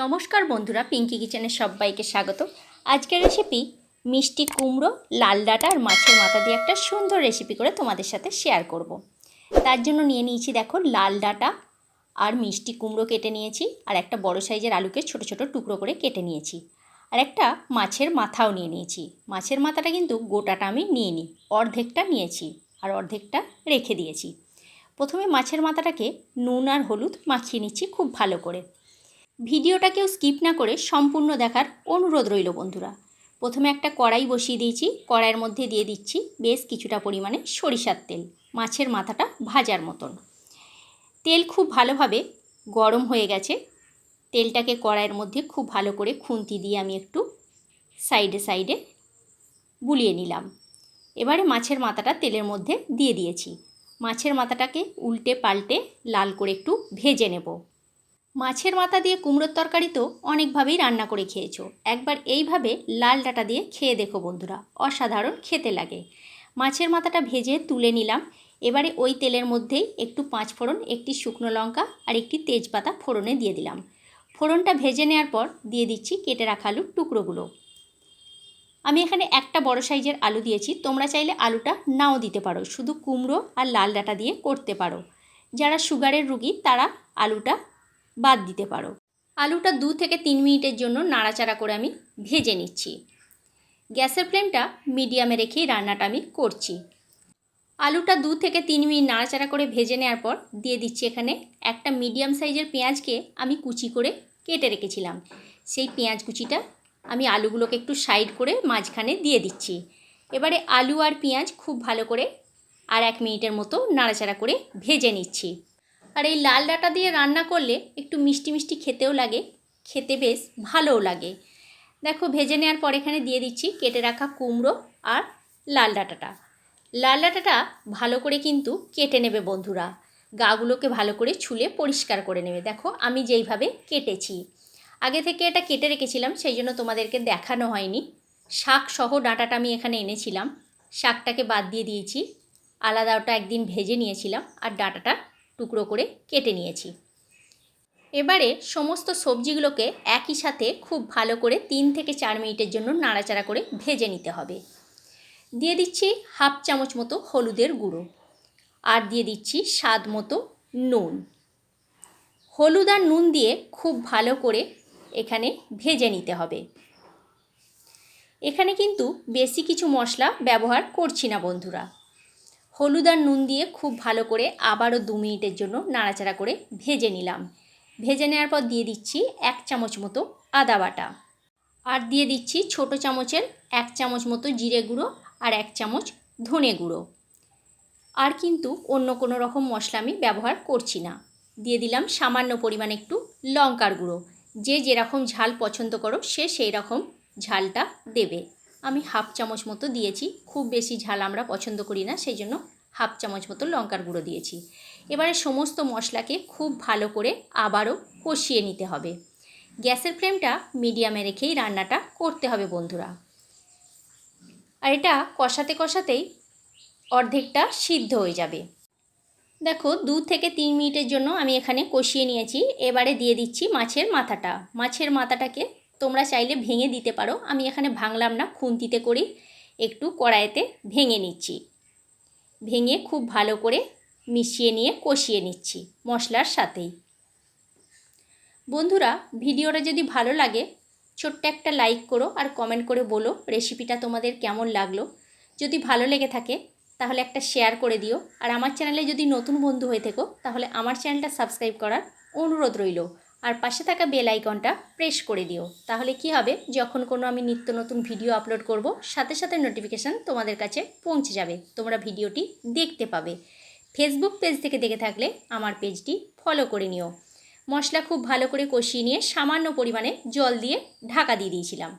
নমস্কার বন্ধুরা পিঙ্কি কিচেনের সবাইকে স্বাগত আজকের রেসিপি মিষ্টি কুমড়ো, লাল ডাঁটা আর মাছের মাথা দিয়ে একটা সুন্দর রেসিপি করে তোমাদের সাথে শেয়ার করব। তার জন্য নিয়ে নিয়েছি দেখো লাল ডাঁটা আর মিষ্টি কুমড়ো কেটে নিয়েছি আর একটা বড় সাইজের আলুকে ছোট ছোট টুকরো করে কেটে নিয়েছি। আর একটা মাছের মাথাও নিয়ে নিয়েছি। মাছের মাথাটা কিন্তু গোটাটা আমি নিয়ে নিই অর্ধেকটা নিয়েছি আর অর্ধেকটা রেখে দিয়েছি। প্রথমে মাছের মাথাটাকে নুন আর হলুদ মাখিয়ে নিচ্ছি খুব ভালো করে। ভিডিওটা কেউ স্কিপ না করে সম্পূর্ণ দেখার অনুরোধ রইল বন্ধুরা। প্রথমে একটা কড়াই বসিয়ে দিয়েছি। কড়াইয়ের মধ্যে দিয়ে দিচ্ছি বেশ কিছুটা পরিমাণে সরিষার তেল, মাছের মাথাটা ভাজার মতন। তেল খুব ভালোভাবে গরম হয়ে গেছে। তেলটাকে কড়াইয়ের মধ্যে খুব ভালো করে খুন্তি দিয়ে আমি একটু সাইডে সাইডে বুলিয়ে নিলাম। এবারে মাছের মাথাটা তেলের মধ্যে দিয়ে দিয়েছি। মাছের মাথাটাকে উল্টে পাল্টে লাল করে একটু ভেজে নেব। মাছের মাথা দিয়ে কুমড়োর তরকারি তো অনেকভাবেই রান্না করে খেয়েছো। একবার এইভাবে লাল ডাঁটা দিয়ে খেয়ে দেখো বন্ধুরা, অসাধারণ খেতে লাগে। মাছের মাথাটা ভেজে তুলে নিলাম। এবারে ওই তেলের মধ্যেই একটু পাঁচ ফোড়ন, একটি শুকনো লঙ্কা আর একটি তেজপাতা ফোড়নে দিয়ে দিলাম। ফোড়নটা ভেজে নেওয়ার পর দিয়ে দিচ্ছি কেটে রাখা আলুর টুকরোগুলো। আমি এখানে একটা বড় সাইজের আলু দিয়েছি, তোমরা চাইলে আলুটা নাও দিতে পারো, শুধু কুমড়ো আর লাল ডাঁটা দিয়ে করতে পারো। যারা সুগারের রুগী, তারা আলুটা বাদ দিতে পারো। আলুটা দু থেকে তিন মিনিটের জন্য নাড়াচাড়া করে আমি ভেজে নিচ্ছি। গ্যাসের ফ্লেমটা মিডিয়ামে রেখেই রান্নাটা আমি করছি। আলুটা দু থেকে তিন মিনিট নাড়াচাড়া করে ভেজে নেওয়ার পর দিয়ে দিচ্ছি এখানে একটা মিডিয়াম সাইজের পেঁয়াজকে আমি কুচি করে কেটে রেখেছিলাম। সেই পেঁয়াজ কুচিটা আমি আলুগুলোকে একটু সাইড করে মাঝখানে দিয়ে দিচ্ছি। এবারে আলু আর পেঁয়াজ খুব ভালো করে আর এক মিনিটের মতো নাড়াচাড়া করে ভেজে নিচ্ছি। আর এই লাল ডাঁটা দিয়ে রান্না করলে একটু মিষ্টি মিষ্টি খেতেও লাগে, খেতে বেশ ভালোও লাগে। দেখো, ভেজে নেওয়ার পর এখানে দিয়ে দিচ্ছি কেটে রাখা কুমড়ো আর লাল ডাঁটাটা। লাল ডাঁটাটা ভালো করে কিন্তু কেটে নেবে বন্ধুরা। গাগুলোকে ভালো করে ছুলে পরিষ্কার করে নেবে। দেখো, আমি যেইভাবে কেটেছি। আগে থেকে এটা কেটে রেখেছিলাম, সেই জন্য তোমাদেরকে দেখানো হয়নি। শাক সহ ডাঁটাটা আমি এখানে এনেছিলাম। শাকটাকে বাদ দিয়ে দিয়েছি। আলাদা ওটা একদিন ভেজে নিয়েছিলাম আর ডাঁটাটা টুকরো করে কেটে নিয়েছি। এবারে সমস্ত সবজিগুলোকে একই সাথে খুব ভালো করে তিন থেকে চার মিনিটের জন্য নাড়াচাড়া করে ভেজে নিতে হবে। দিয়ে দিচ্ছি হাফ চামচ মতো হলুদের গুঁড়ো আর দিয়ে দিচ্ছি স্বাদ মতো নুন। হলুদ আর নুন দিয়ে খুব ভালো করে এখানে ভেজে নিতে হবে। এখানে কিন্তু বেশি কিছু মশলা ব্যবহার করছি না বন্ধুরা। হলুদ আর নুন দিয়ে খুব ভালো করে আবারও দু মিনিটের জন্য নাড়াচাড়া করে ভেজে নিলাম। ভেজে নেওয়ার পর দিয়ে দিচ্ছি এক চামচ মতো আদা বাটা। আর দিয়ে দিচ্ছি ছোট চামচের এক চামচ মতো জিরে গুঁড়ো আর এক চামচ ধনে গুঁড়ো। আর কিন্তু অন্য কোনো রকম মশলা আমি ব্যবহার করছি না। দিয়ে দিলাম সামান্য পরিমাণে একটু লঙ্কার গুঁড়ো। যে যেরকম ঝাল পছন্দ করো সে সেই রকম ঝালটা দেবে। আমি হাফ চামচ মতো দিয়েছি। খুব বেশি ঝাল আমরা পছন্দ করি না সেই জন্য হাফ চামচ মতো লঙ্কার গুঁড়ো দিয়েছি। এবারে সমস্ত মশলাকে খুব ভালো করে আবারও কষিয়ে নিতে হবে। গ্যাসের ফ্লেমটা মিডিয়ামে রেখেই রান্নাটা করতে হবে বন্ধুরা। আর এটা কষাতে কষাতেই অর্ধেকটা সিদ্ধ হয়ে যাবে। দেখো, দু থেকে তিন মিনিটের জন্য আমি এখানে কষিয়ে নিয়েছি। এবারে দিয়ে দিচ্ছি মাছের মাথাটা। মাছের মাথাটাকে তোমরা চাইলে ভেঙে দিতে পারো। আমি এখানে ভাঙলাম না, খুন্তিতে করি একটু কড়াইতে ভেঙে নিচ্ছি। ভেঙে খুব ভালো করে মিশিয়ে নিয়ে কষিয়ে নিচ্ছি মশলার সাথেই। বন্ধুরা, ভিডিওটা যদি ভালো লাগে, ছোট্ট একটা লাইক করো আর কমেন্ট করে বলো রেসিপিটা তোমাদের কেমন লাগল। যদি ভালো লেগে থাকে, তাহলে একটা শেয়ার করে দিও। আর আমার চ্যানেলে যদি নতুন বন্ধু হয়ে থেকো, তাহলে আমার চ্যানেলটা সাবস্ক্রাইব করার অনুরোধ রইল। আর পাশে থাকা বেল আইকনটা প্রেস করে দিও। তাহলে কি হবে? যখন কোনো আমি নিত্য নতুন ভিডিও আপলোড করব, সাথে সাথে নোটিফিকেশান তোমাদের কাছে পৌঁছে যাবে। তোমরা ভিডিওটি দেখতে পাবে। ফেসবুক পেজ থেকে দেখে থাকলে আমার পেজটি ফলো করে নিও। মশলা খুব ভালো করে কষিয়ে নিয়ে সামান্য পরিমাণে জল দিয়ে ঢাকা দিয়ে দিয়েছিলাম।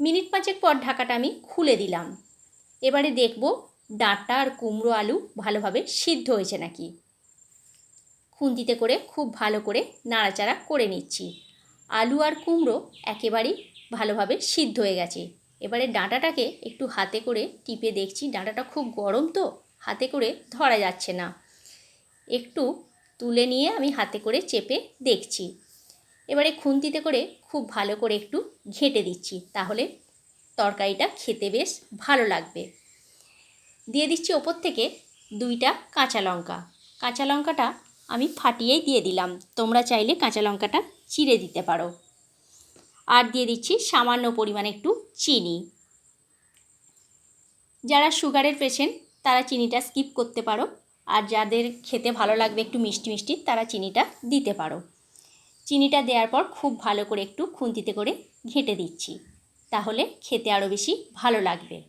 মিনিট পাঁচেক পর ঢাকাটা আমি খুলে দিলাম। এবারে দেখব ডাঁটা আর কুমড়ো আলু ভালোভাবে সিদ্ধ হয়েছে নাকি। খুন্তিতে করে খুব ভালো করে নাড়াচাড়া করে নিচ্ছি। আলু আর কুমড়ো একেবারেই ভালোভাবে সিদ্ধ হয়ে গেছে। এবারে ডাঁটাটাকে একটু হাতে করে টিপে দেখছি, ডাঁটাটা খুব গরম তো, হাতে করে ধরা যাচ্ছে না। একটু তুলে নিয়ে আমি হাতে করে চেপে দেখছি। এবারে খুন্তিতে করে খুব ভালো করে একটু ঘেঁটে দিচ্ছি, তাহলে তরকারিটা খেতে বেশ ভালো লাগবে। দিয়ে দিচ্ছি ওপর থেকে দুইটা কাঁচা লঙ্কা। কাঁচা লঙ্কাটা আমি ফাটিয়েই দিয়ে দিলাম। তোমরা চাইলে কাঁচা লঙ্কাটা চিড়ে দিতে পারো। আর দিয়ে দিচ্ছি সামান্য পরিমাণে একটু চিনি। যারা সুগারের পেশেন্ট, তারা চিনিটা স্কিপ করতে পারো। আর যাদের খেতে ভালো লাগবে একটু মিষ্টি মিষ্টি, তারা চিনিটা দিতে পারো। চিনিটা দেওয়ার পর খুব ভালো করে একটু খুন্তিতে করে ঘেঁটে দিচ্ছি। তাহলে খেতে আরও বেশি ভালো লাগবে।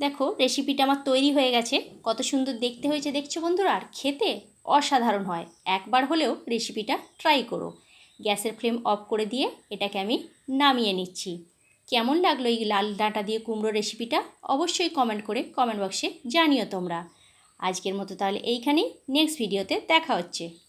দেখো রেসিপিটা আমার তৈরি হয়ে গেছে। কত সুন্দর দেখতে হয়েছে, দেখছ বন্ধুরা? আর খেতে অসাধারণ হয়। একবার হলেও রেসিপিটা ট্রাই করো। গ্যাসের ফ্লেম অফ করে দিয়ে এটাকে আমি নামিয়ে নিচ্ছি। কেমন লাগল এই লাল ডাঁটা দিয়ে কুমড়ো রেসিপিটা অবশ্যই কমেন্ট করে কমেন্ট বক্সে জানিও তোমরা। আজকের মতো তাহলে এইখানেই। নেক্সট ভিডিওতে দেখা হচ্ছে।